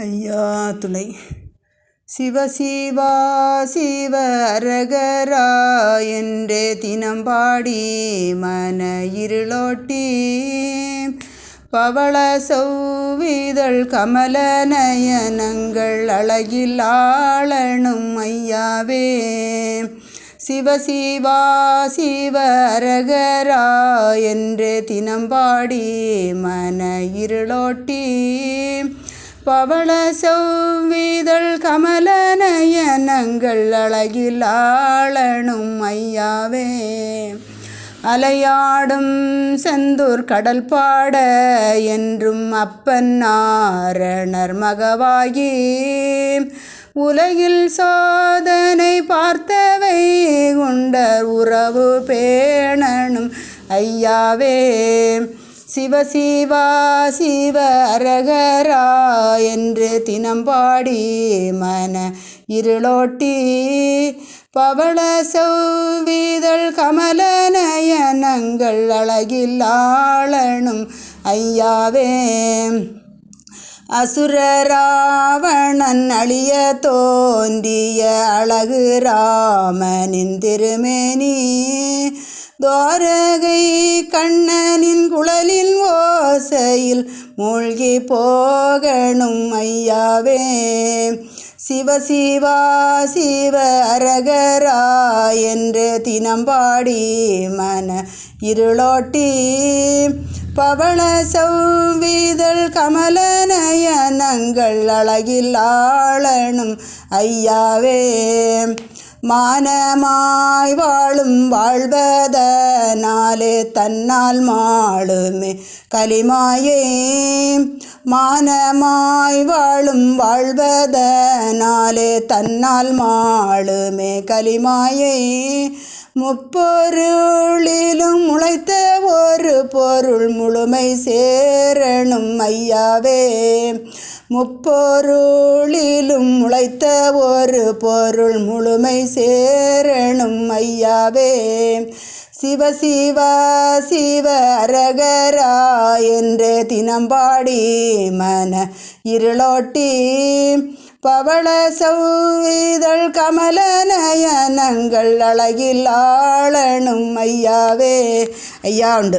ஐயா துணை. சிவ சிவா சிவ அரகரா என்றே தினம் பாடி மன இருளோட்டி. பவள சௌவிதழ் கமல நயனங்கள் அழகில் ஆளனும் ஐயாவே. சிவ சிவா சிவ அரகரா என்றே தினம் பாடி மன இருளோட்டி. பவள சௌவிதழ் கமல நயனங்கள் அழகில் ஆளணும் ஐயாவே. அலையாடும் செந்தூர் கடல் பாட என்றும் அப்பன் நாரணர் மகவாகி. உலகில் சோதனை பார்த்தவை உண்டர் உறவு பேணனும் ஐயாவே. சிவ சிவா சிவ அரகரா என்று தினம்பாடி மன இருளோட்டி பவள சௌவிதழ் கமல நயனங்கள் அழகில் ஆளனும் ஐயாவே. அசுரராவணன் அழிய தோன்றிய அழகு ராமனின் திருமேனி. துவாரகை கண்ணனின் குழலில் ஓசையில் மூழ்கி போகணும் ஐயாவே. சிவ சிவா சிவ அரகரா என்று தினம் பாடி மன இருளோட்டி. பவள சௌவிதழ் கமல நயனங்கள் அழகில் ஆளணும் ஐயாவே. மானமாய் வாழும் வாழ்வதனாலே தன்னால் மாளுமே கலிமாயே மானமாய் வாழும் வாழ்வதனாலே தன்னால் மாளுமே கலிமாயே முப்பொருளிலும் முளைத்த ஒரு பொருள் முழுமை சேரணும் ஐயாவே. முப்பொருளிலும் முளைத்த ஒரு பொருள் முழுமை சேரணும் ஐயாவே. சிவ சிவா சிவ அரகரா என்று தினம்பாடி மன இருளோட்டி. பவள சௌவிதழ் கமல நயனங்கள் அழகில் ஆளணும் ஐயாவே. ஐயா உண்டு